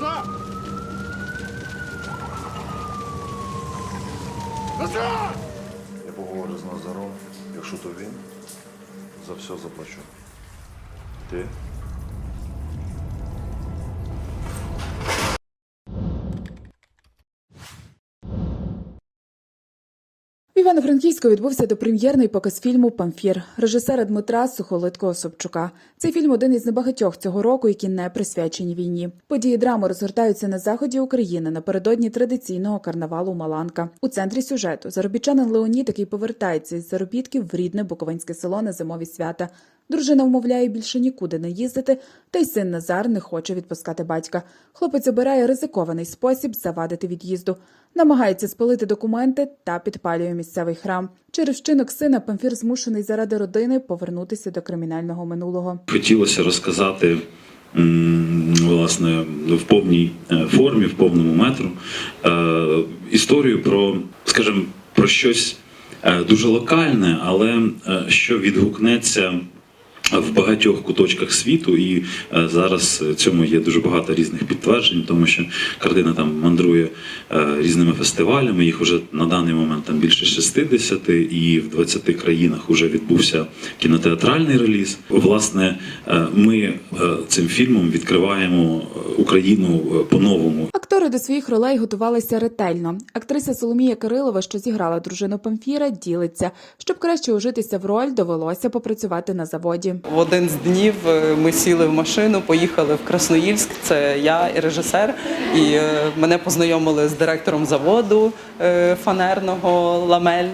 Назад! Назад! Я поговорю з Назаром. Якщо то він, за все заплачу. Ти? В Івано-Франківську відбувся допрем'єрний показ фільму Памфір режисера Дмитра Сухолиткого Собчука. Цей фільм один із небагатьох цього року, які не присвячені війні. Події драми розгортаються на заході України напередодні традиційного карнавалу Маланка. У центрі сюжету заробітчанин Леонід, який повертається із заробітків в рідне Буковинське село на зимові свята. Дружина вмовляє більше нікуди не їздити, та й син Назар не хоче відпускати батька. Хлопець обирає ризикований спосіб завадити від'їзду, намагається спалити документи та підпалює місцевий храм. Через вчинок сина Памфір змушений заради родини повернутися до кримінального минулого. Хотілося розказати власне в повній е, формі, в повному метру е, історію про, скажімо, про щось е, дуже локальне, але що відгукнеться. В багатьох куточках світу, і е, зараз цьому є дуже багато різних підтверджень, тому що картина там мандрує е, різними фестивалями. Їх вже на даний момент там більше 60, і в 20 країнах вже відбувся кінотеатральний реліз. Власне, е, ми е, цим фільмом відкриваємо е, Україну е, по-новому. Актори до своїх ролей готувалися ретельно. Актриса Соломія Кирилова, що зіграла дружину Памфіра, ділиться. Щоб краще ужитися в роль, довелося попрацювати на заводі. В один з днів е, ми сіли в машину, поїхали в Красноїльськ. Це я і режисер. І е, мене познайомили з директором заводу е, фанерного Ламель.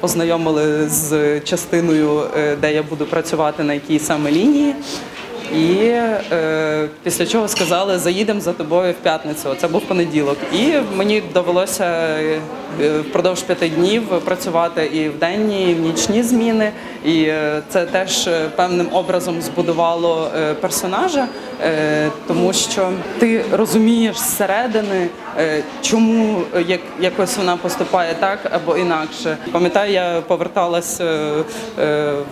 Познайомили з частиною, де я буду працювати на якій саме лінії. І е, після чого сказали, заїдемо за тобою в п'ятницю. Це був понеділок. І мені довелося е, впродовж п'яти днів працювати і в денні, і в нічні зміни. І е, це теж е, певним образом збудувало персонажа, е, тому що ти розумієш зсередини, е, чому як, якось вона поступає так або інакше. Пам'ятаю, я поверталась е,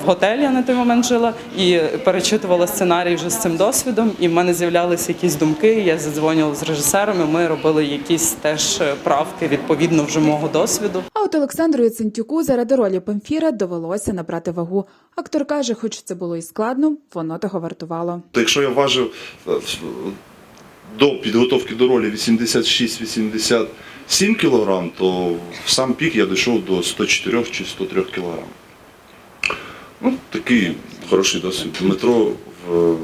в готель, я на той момент жила, і перечитувала сценарій вже з цим досвідом. І в мене з'являлися якісь думки. Я задзвонювала з режисером, і ми робили якісь теж е, правки відповідно вже мого досвіду. А от Олександру Яцентюку заради ролі Памфіра довелося набрати вагу. Актор каже, хоч це було і складно, воно того вартувало. То якщо я важив е, до підготовки до ролі 86-87 кг, то в сам пік я дійшов до 104 чи 103 кг. Ну, такий хороший досвід. Дмитро в-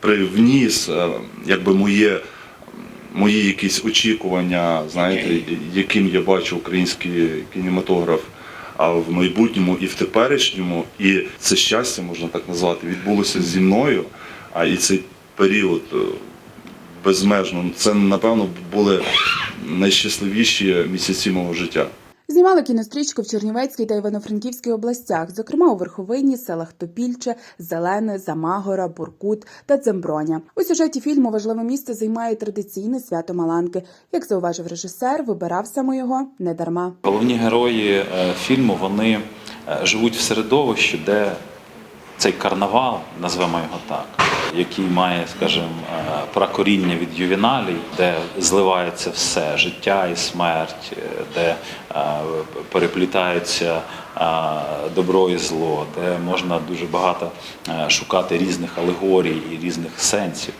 привніс е, якби моє, мої якісь очікування, знаєте, яким я бачу український кінематограф. А в майбутньому і в теперішньому, і це щастя, можна так назвати, відбулося зі мною. А і цей період е, безмежно. Це, напевно, були найщасливіші місяці мого життя. Знімали кінострічку в Чернівецькій та Івано-Франківській областях, зокрема у Верховині, селах Топільче, Зелене, Замагора, Буркут та Дземброня. У сюжеті фільму важливе місце займає традиційне свято Маланки. Як зауважив режисер, вибирав саме його не дарма. Головні герої е, фільму вони е, живуть в середовищі, де цей карнавал, назвемо його так, який має, скажімо, е, пракоріння від ювіналій, де зливається все життя і смерть, е, де е, переплітаються е, добро і зло, де можна дуже багато шукати різних алегорій і різних сенсів.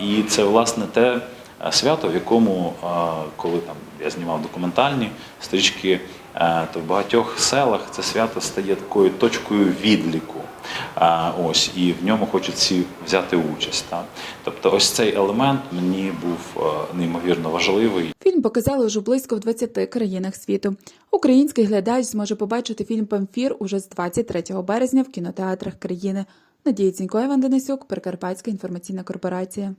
І це власне те свято, в якому, коли там я знімав документальні стрічки, то в багатьох селах це свято стає такою точкою відліку. Ось і в ньому хочуть всі взяти участь. Так? Тобто, ось цей елемент мені був е, неймовірно важливий. Фільм показали вже близько в 20 країнах світу. Український глядач зможе побачити фільм Памфір уже з 23 березня в кінотеатрах країни. Надія Цінько, Іван Денисюк, Прикарпатська інформаційна корпорація.